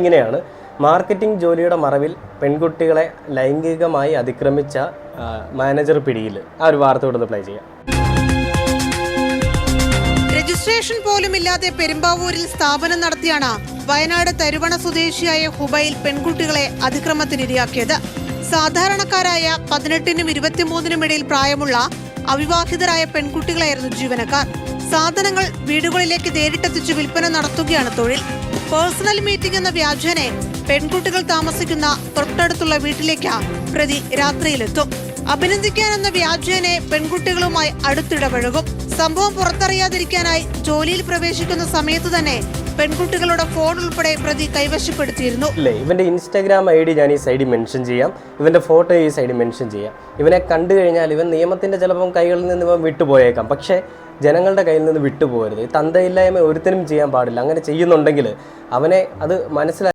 ഇങ്ങനെയാണ്. മാർക്കറ്റിംഗ് ജോലിയുടെ മറവിൽ പെൺകുട്ടികളെ ലൈംഗികമായി അതിക്രമിച്ച മാനേജർ പിടിയിൽ. ആ ഒരു വാർത്ത കൊടുത്ത് പ്ലേ ചെയ്യാം. രജിസ്ട്രേഷൻ പോലുമില്ലാതെ പെരുമ്പാവൂരിൽ സ്ഥാപനം നടത്തിയാണ് വയനാട് തരുവണ സ്വദേശിയായ ഹുബൈൽ പെൺകുട്ടികളെ അതിക്രമത്തിനിരയാക്കിയത്. സാധാരണക്കാരായ പതിനെട്ടിനും ഇരുപത്തിമൂന്നിനും ഇടയിൽ പ്രായമുള്ള അവിവാഹിതരായ പെൺകുട്ടികളായിരുന്നു ജീവനക്കാർ. സാധനങ്ങൾ വീടുകളിലേക്ക് നേരിട്ടെത്തിച്ച് വിൽപ്പന നടത്തുകയാണ് തൊഴിൽ. പേഴ്സണൽ മീറ്റിംഗ് എന്ന വ്യാജനെ പെൺകുട്ടികൾ താമസിക്കുന്ന തൊട്ടടുത്തുള്ള വീട്ടിലേക്ക് പ്രതി രാത്രിയിലെത്തും. അഭിനന്ദിക്കാനെന്ന വ്യാജേനെ പെൺകുട്ടികളുമായി അടുത്തിടപഴകും സംഭവം പുറത്തറിയാതിരിക്കാനായി ജോലിയിൽ പ്രവേശിക്കുന്ന സമയത്ത് തന്നെ പെൺകുട്ടികളുടെ ഫോൺ ഉൾപ്പെടെ പ്രതി കൈവശപ്പെടുത്തിയിരുന്നു. ഇല്ലേ ഇവന്റെ ഇൻസ്റ്റാഗ്രാം ഐ ഡി ഞാൻ ഈ സൈഡിൽ മെൻഷൻ ചെയ്യാം. ഇവന്റെ ഫോട്ടോ ഈ സൈഡിൽ മെൻഷൻ ചെയ്യാം. ഇവനെ കണ്ടു കഴിഞ്ഞാൽ ഇവൻ നിയമത്തിന്റെ ചിലപ്പം കൈകളിൽ നിന്ന് ഇവൻ വിട്ടുപോയേക്കാം. പക്ഷേ ജനങ്ങളുടെ കയ്യിൽ നിന്ന് വിട്ടുപോകരുത്. തന്തയില്ലായ്മ ഒരുത്തനും ചെയ്യാൻ പാടില്ല. അങ്ങനെ ചെയ്യുന്നുണ്ടെങ്കിൽ അവനെ അത് മനസ്സിലാക്കി